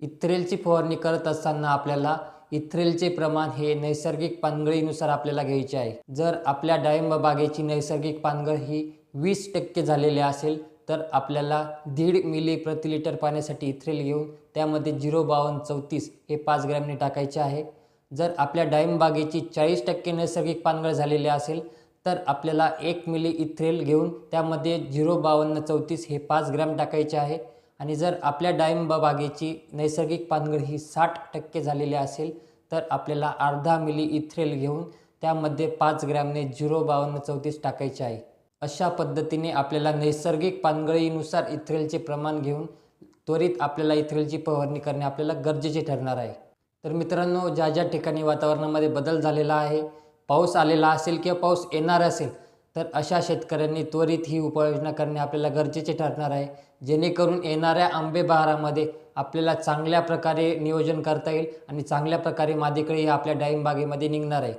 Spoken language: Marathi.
इथ्रेलची फवारणी करत असताना आपल्याला इथ्रेलचे प्रमाण हे नैसर्गिक पानगळीनुसार आपल्याला घ्यायचे आहे. जर आपल्या डाळिंब बागेची नैसर्गिक पानगळ ही वीस टक्के झालेली असेल तर आपल्याला दीड मिली प्रति लिटर पाण्यासाठी इथ्रेल घेऊन त्यामध्ये झिरो बावन्न चौतीस हे पाच ग्रॅमने टाकायचे आहे. जर आपल्या डाळिंब बागेची चाळीस टक्के नैसर्गिक पानगळ झालेली असेल तर आपल्याला एक मिली इथ्रेल घेऊन त्यामध्ये झिरो बावन्न चौतीस हे पाच ग्रॅम टाकायचे आहे. आणि जर आपल्या डाळिंब बागेची नैसर्गिक पानगळ ही साठ टक्के झालेली असेल तर आपल्याला अर्धा मिली इथ्रेल घेऊन त्यामध्ये पाच ग्रॅमने झिरो बावन्न चौतीस टाकायचे आहे. अशा पद्धतीने आपल्याला नैसर्गिक पानगळीनुसार इथ्रेलचे प्रमाण घेऊन त्वरित आपल्याला इथ्रेलची फवारणी करणे आपल्याला गरजेचे ठरणार आहे. तर मित्रांनो ज्या ज्या ठिकाणी वातावरणामध्ये बदल झालेला आहे पाऊस आलेला असेल किंवा पाऊस येणार असेल तर अशा शेतकऱ्यांनी त्वरित ही उपाययोजना करणे आपल्याला गरजेचे ठरणार आहे. जेणेकरून येणाऱ्या आंबे बहारामध्ये आपल्याला चांगल्या प्रकारे नियोजन करता येईल आणि चांगल्या प्रकारे मादेकळी आपल्या डाळिंबागेमध्ये निघणार आहे.